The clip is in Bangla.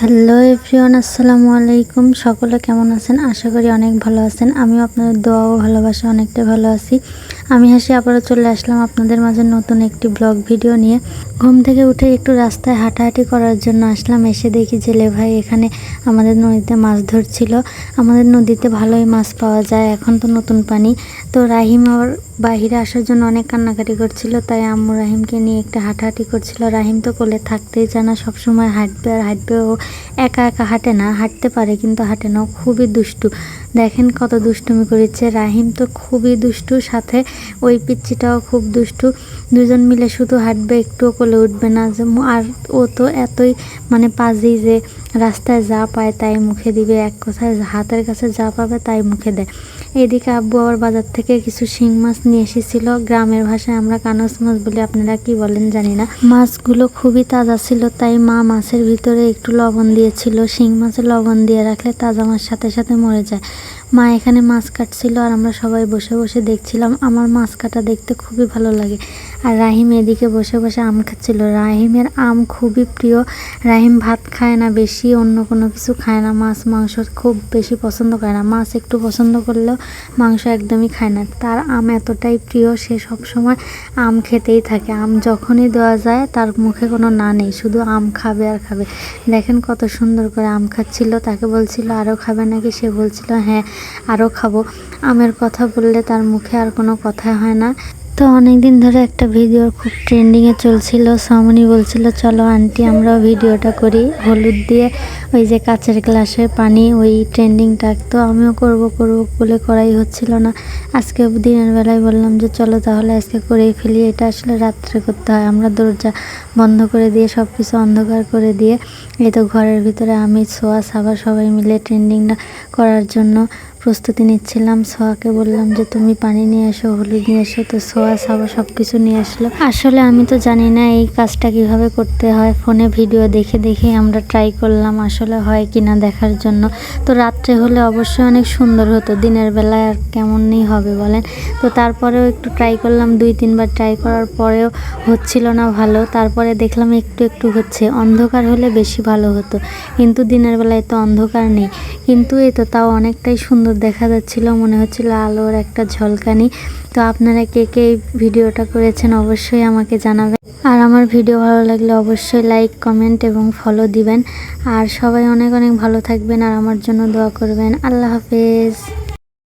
হ্যালো এভরিওয়ান, আসসালামু আলাইকুম। সকলে কেমন আছেন? আশা করি অনেক ভালো আছেন। আমিও আপনাদের দোয়া ও ভালোবাসা অনেকটাই ভালো আছি। আমি হাসি, আবারও চলে আসলাম আপনাদের মাঝে নতুন একটি ব্লগ ভিডিও নিয়ে। ঘুম থেকে উঠে একটু রাস্তায় হাঁটাহাঁটি করার জন্য আসলাম। এসে দেখি জেলে ভাই এখানে আমাদের নদীতে মাছ ধরছিল। আমাদের নদীতে ভালোই মাছ পাওয়া যায়। এখন তো নতুন পানি। তো রাহিম আবার বাহিরে আসার জন্য অনেক কান্নাকাটি করছিল, তাই আম্মু রাহিমকে নিয়ে একটা হাঁটাহাঁটি করছিল। রাহিম তো কোলে থাকতেই চায় না, সবসময় হাঁটবে আর হাঁটবে ও একা একা হাঁটে না, হাঁটতে পারে কিন্তু হাঁটে না খুবই দুষ্টু। দেখেন কত দুষ্টুমি করেছে, রাহিম তো খুবই দুষ্টু, সাথে ওই পিচ্চিটাও খুব দুষ্টু। দুজন মিলে শুধু হাঁটবে, একটুও কোলে উঠবে না আর ও তো এতই মানে পাজি যে রাস্তায় যা পায় তাই মুখে দিবে, এক কথায় হাতের কাছে যা পাবে তাই মুখে দেয়। এদিকে আব্বু আবার বাজার থেকে কিছু শিং মাছ নিয়ে এসেছিল। গ্রামের ভাষায় আমরা কানস মাছ বলি, আপনারা কি বলেন জানি না। মাছগুলো খুবই তাজা ছিল, তাই মা মাছের ভিতরে একটু লবণ দিয়েছিল। শিং মাছের লবণ দিয়ে রাখলে তাজা মাছ সাথে সাথে মরে যায়। মা এখানে মাছ কাটছিল আর আমরা সবাই বসে বসে দেখছিলাম। আমার মাছ কাটা দেখতে খুবই ভালো লাগে। আর রাহিম এদিকে বসে বসে আম খাচ্ছিল। রাহিমের আম খুবই প্রিয়। রাহিম ভাত খায় না বেশি, অন্য কোনো কিছু খায় না। মাছ মাংস খুব বেশি পছন্দ করে না। মাছ একটু পছন্দ করলেও মাংস একদমই খায় না। তার আম এতটাই প্রিয়, সে সব সময় আম খেতেই থাকে। আম যখনই দেওয়া যায়, তার মুখে কোনো না নেই। শুধু আম খাবে আর খাবে। দেখেন কত সুন্দর করে আম খাচ্ছিল। তাকে বলছিল আরও খাবে নাকি? সে বলছিল হ্যাঁ। আরও খাব। আমের কথা বললে তার মুখে আর কোনো কথা হয় না। তো অনেক দিন ধরে একটা ভিডিও খুব ট্রেন্ডিংয়ে চলছিল। সামনি বলছিল, চলো আন্টি আমরাও ভিডিওটা করি। হলুদ দিয়ে ওই যে কাচের গ্লাসে পানি, ওই ট্রেন্ডিংটা তো আমিও করব করব বলে করাই হচ্ছিল না। আজকে দিনের বেলায় বললাম যে, চলো তাহলে আজকে করেই ফেলি। এটা আসলে রাত্রে করতে হয়। আমরা দরজা বন্ধ করে দিয়ে সব কিছু অন্ধকার করে দিয়ে, এই তো ঘরের ভিতরে আমি, সোয়া, সাবা সবাই মিলে ট্রেন্ডিংটা করার জন্য প্রস্তুতি নিচ্ছিলাম। সোয়াকে বললাম যে, তুমি পানি নিয়ে এসো, হলুদ নিয়ে এসো। তো সোয়া সাবা সব কিছু নিয়ে আসলো। আসলে আমি তো জানি না এই কাজটা কীভাবে করতে হয়। ফোনে ভিডিও দেখে দেখে আমরা ট্রাই করলাম আসলে হয় কিনা দেখার জন্য। তো রাত্রে হলে অবশ্যই অনেক সুন্দর হতো। দিনের বেলায় আর কেমনই হবে বলেন? তো তারপরেও একটু ট্রাই করলাম। দুই, তিনবার ট্রাই করার পরেও হচ্ছিল না ভালো। তারপরে দেখলাম একটু একটু হচ্ছে। অন্ধকার হলে বেশি ভালো হতো। কিন্তু দিনের বেলায় তো অন্ধকার নেই। কিন্তু এই তো তাও অনেকটাই সুন্দর দেখা যাচ্ছিল। মনে হচ্ছিল আলোর একটা ঝলকানি। তো আপনারা কে কে এই ভিডিওটা করেছেন অবশ্যই আমাকে জানাবেন। আর আমার ভিডিও ভালো লাগলে অবশ্যই লাইক, কমেন্ট এবং ফলো দিবেন। আর সবাই অনেক অনেক ভালো থাকবেন আর আমার জন্য দোয়া করবেন। আল্লাহ হাফেজ।